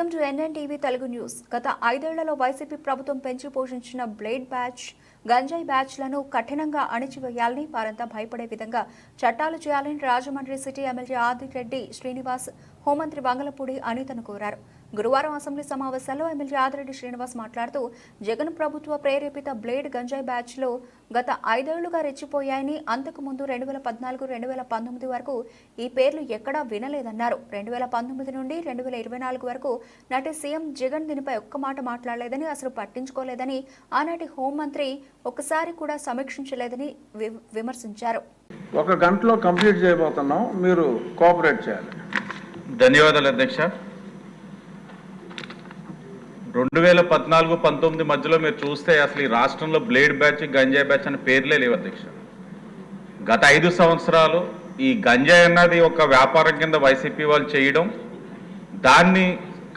Welcome to NN TV Telugu news. గత ఐదేళ్ళలో YCP ప్రభుత్వం పెంచి పోషించిన బ్లేడ్ బ్యాచ్ గంజాయి బ్యాచ్లను కఠినంగా అణిచివేయాలని వారంతా భయపడే విధంగా చట్టాలు చేయాలని రాజమండ్రి సిటీ ఎమ్మెల్యే ఆదిరెడ్డి శ్రీనివాస్ హోంమంత్రి బంగలపూడి అనితను కోరారు. గురువారం అసెంబ్లీ సమావేశాల్లో ఎమ్మెల్యే ఆదిరెడ్డి శ్రీనివాస్ మాట్లాడుతూ జగన్ ప్రభుత్వ ప్రేరేపిత బ్లేడ్ గంజాయి బ్యాచ్లో గత ఐదేళ్ళుగా రెచ్చిపోయాయని అంతకు ముందు రెండు వేల పద్నాలుగు రెండు వేల పంతొమ్మిది వరకు ఈ పేర్లు ఎక్కడా వినలేదన్నారు. రెండు వేల పంతొమ్మిది నుండి రెండు వేల ఇరవై నాలుగు వరకు నాటి సీఎం జగన్ దీనిపై ఒక్క మాట మాట్లాడలేదని అసలు పట్టించుకోలేదని ఆనాటి హోంమంత్రి ఒకసారి కూడా సమీక్షించలేదని విమర్శించారు. ఒక గంటలో కంప్లీట్ చేయబోతున్నాం. మీరు కోఆపరేట్ చేయాలి. ధన్యవాదాలు అధ్యక్ష. రెండు వేల పద్నాలుగు పంతొమ్మిది మధ్యలో మీరు చూస్తే అసలు ఈ రాష్ట్రంలో బ్లేడ్ బ్యాచ్ గంజాయి బ్యాచ్ అనే పేర్లే లేవు అధ్యక్ష. గత ఐదు సంవత్సరాలు ఈ గంజాయి అన్నది ఒక వ్యాపారం కింద వైసీపీ వాళ్ళు చేయడం దాన్ని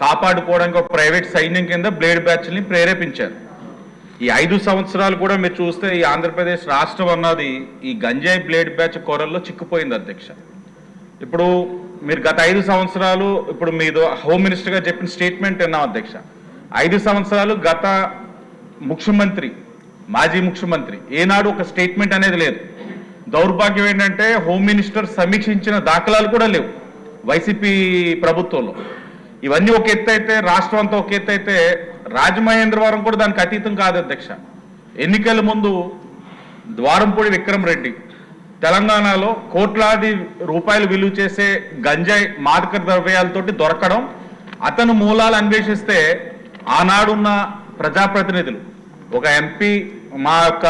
కాపాడుకోవడానికి ఒక ప్రైవేట్ సైన్యం కింద బ్లేడ్ బ్యాచ్ని ప్రేరేపించారు. ఈ ఐదు సంవత్సరాలు కూడా మీరు చూస్తే ఈ ఆంధ్రప్రదేశ్ రాష్ట్రం అన్నది ఈ గంజాయి బ్లేడ్ బ్యాచ్ కొరల్లో చిక్కుపోయింది అధ్యక్ష. ఇప్పుడు మీరు గత ఐదు సంవత్సరాలు ఇప్పుడు మీరు హోమ్ మినిస్టర్గా చెప్పిన స్టేట్మెంట్ విన్నాం అధ్యక్ష. ఐదు సంవత్సరాలు గత ముఖ్యమంత్రి మాజీ ముఖ్యమంత్రి ఏనాడు ఒక స్టేట్మెంట్ అనేది లేదు. దౌర్భాగ్యం ఏంటంటే హోమ్ మినిస్టర్ సమీక్షించిన దాఖలాలు కూడా లేవు వైసీపీ ప్రభుత్వంలో. ఇవన్నీ ఒక ఎత్తు అయితే రాష్ట్రం అంతా ఒక ఎత్తు అయితే రాజమహేంద్రవరం కూడా దానికి అతీతం కాదు అధ్యక్ష. ఎన్నికల ముందు ద్వారంపూడి విక్రమ్ రెడ్డి తెలంగాణలో కోట్లాది రూపాయలు విలువ చేసే గంజాయి మాదక ద్రవ్యాలతోటి దొరకడం అతను మూలాలు అన్వేషిస్తే ఆనాడున్న ప్రజాప్రతినిధులు ఒక ఎంపీ మా యొక్క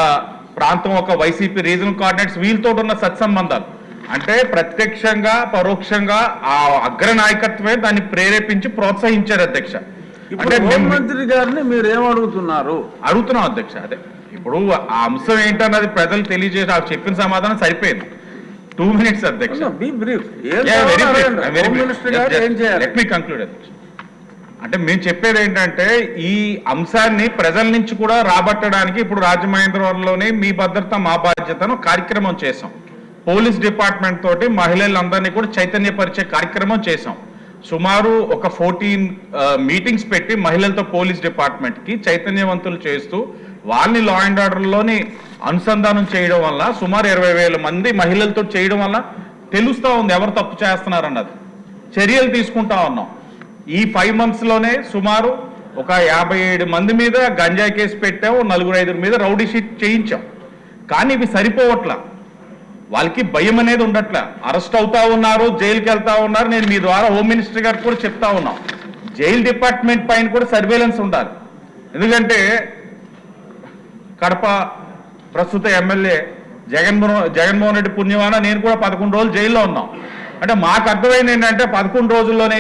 ప్రాంతం ఒక వైసీపీ రీజనల్ కోఆర్డినేట్స్ వీళ్ళతో ఉన్న సత్సంబంధాలు. అంటే ప్రత్యక్షంగా పరోక్షంగా ఆ అగ్ర నాయకత్వమే దాన్ని ప్రేరేపించి ప్రోత్సహించారు అధ్యక్ష. ఇప్పుడు హోంమంత్రి గారిని మీరు ఏమడుగుతున్నారు అడుగుతున్నాం అధ్యక్ష అదే. ఇప్పుడు ఆ అంశం ఏంటన్నది ప్రజలు తెలియజేసి ఆ చెప్పిన సమాధానం సరిపోయింది. టూ మినిట్స్ అధ్యక్ష. లెట్ మీ కంక్లూడ్ అధ్యక్ష. అంటే మేము చెప్పేది ఏంటంటే ఈ అంశాన్ని ప్రజల నుంచి కూడా రాబట్టడానికి ఇప్పుడు రాజమహేంద్రవరంలోనే మీ భద్రత మా బాధ్యతను కార్యక్రమం చేసాం పోలీస్ డిపార్ట్మెంట్ తోటి మహిళలందరినీ కూడా చైతన్యపరిచే కార్యక్రమం చేసాం సుమారు ఒక ఫోర్టీన్ మీటింగ్స్ పెట్టి మహిళలతో పోలీస్ డిపార్ట్మెంట్కి చైతన్యవంతులు చేస్తూ వాళ్ళని లా అండ్ ఆర్డర్లోని అనుసంధానం చేయడం వల్ల సుమారు ఇరవై వేల మంది మహిళలతో చేయడం వల్ల తెలుస్తూ ఉంది ఎవరు తప్పు చేస్తున్నారు అన్నది చర్యలు తీసుకుంటా ఉన్నాం. ఈ ఫైవ్ మంత్స్లోనే సుమారు ఒక యాభై ఏడు మంది మీద గంజాయి కేసు పెట్టాము నలుగురు ఐదుగురు మీద రౌడీ షీట్ చేయించాం. కానీ ఇవి సరిపోవట్లా. వాళ్ళకి భయం అనేది ఉండట్లా. అరెస్ట్ అవుతా ఉన్నారు జైలుకి వెళ్తా ఉన్నారు. నేను మీ ద్వారా హోమ్ మినిస్టర్ గారికి కూడా చెప్తా ఉన్నాం. జైల్ డిపార్ట్మెంట్ పైన కూడా సర్వేలెన్స్ ఉండాలి. ఎందుకంటే కడప ప్రస్తుత ఎమ్మెల్యే జగన్మోహన్ జగన్మోహన్ రెడ్డి పుణ్యమాన నేను కూడా పదకొండు రోజులు జైల్లో ఉన్నాం. అంటే మాకు అర్థమైంది ఏంటంటే పదకొండు రోజుల్లోనే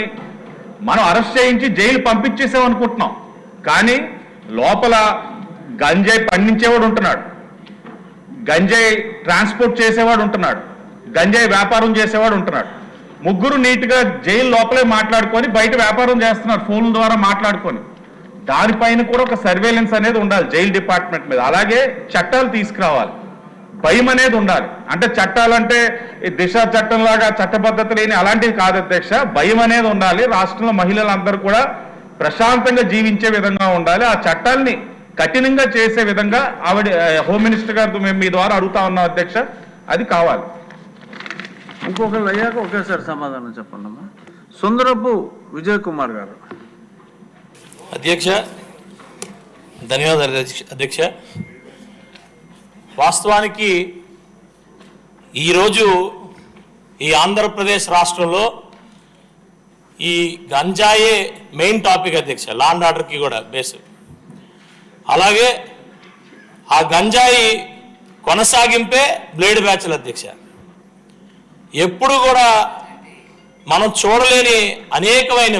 మనం అరెస్ట్ చేయించి జైలు పంపించేసాం అనుకుంటున్నాం కానీ లోపల గంజాయి పండించేవాడు ఉంటున్నాడు. గంజాయి ట్రాన్స్పోర్ట్ చేసేవాడు ఉంటున్నాడు. గంజాయి వ్యాపారం చేసేవాడు ఉంటున్నాడు. ముగ్గురు నీట్గా జైలు లోపలే మాట్లాడుకొని బయట వ్యాపారం చేస్తున్నారు ఫోన్ల ద్వారా మాట్లాడుకొని. దానిపైన కూడా ఒక సర్వేలెన్స్ అనేది ఉండాలి జైలు డిపార్ట్మెంట్ మీద. అలాగే చట్టాలు తీసుకురావాలి. భయం అనేది ఉండాలి. అంటే చట్టాలంటే ఈ దిశ చట్టం లాగా చట్టబద్ధత లేని అలాంటివి కాదు అధ్యక్ష. భయం అనేది ఉండాలి. రాష్ట్రంలో మహిళలందరూ కూడా ప్రశాంతంగా జీవించే విధంగా ఉండాలి. ఆ చట్టాల్ని కఠినంగా చేసే విధంగా ఆవిడ హోమ్ మినిస్టర్ గారితో మేము మీ ద్వారా అడుగుతా ఉన్నాం అధ్యక్ష అది కావాలి. ఇంకొకళ్ళు అయ్యాక ఒకేసారి సమాధానం చెప్పండి అమ్మా సుందరపు విజయ్ కుమార్ గారు. అధ్యక్ష ధన్యవాదాలు అధ్యక్ష- అధ్యక్ష. వాస్తవానికి ఈరోజు ఈ ఆంధ్రప్రదేశ్ రాష్ట్రంలో ఈ గంజాయే మెయిన్ టాపిక్ అధ్యక్ష లా అండ్ ఆర్డర్కి కూడా బేస్. అలాగే ఆ గంజాయి కొనసాగింపే బ్లేడ్ బ్యాచ్ల అధ్యక్ష. ఎప్పుడు కూడా మనం చూడలేని అనేకమైన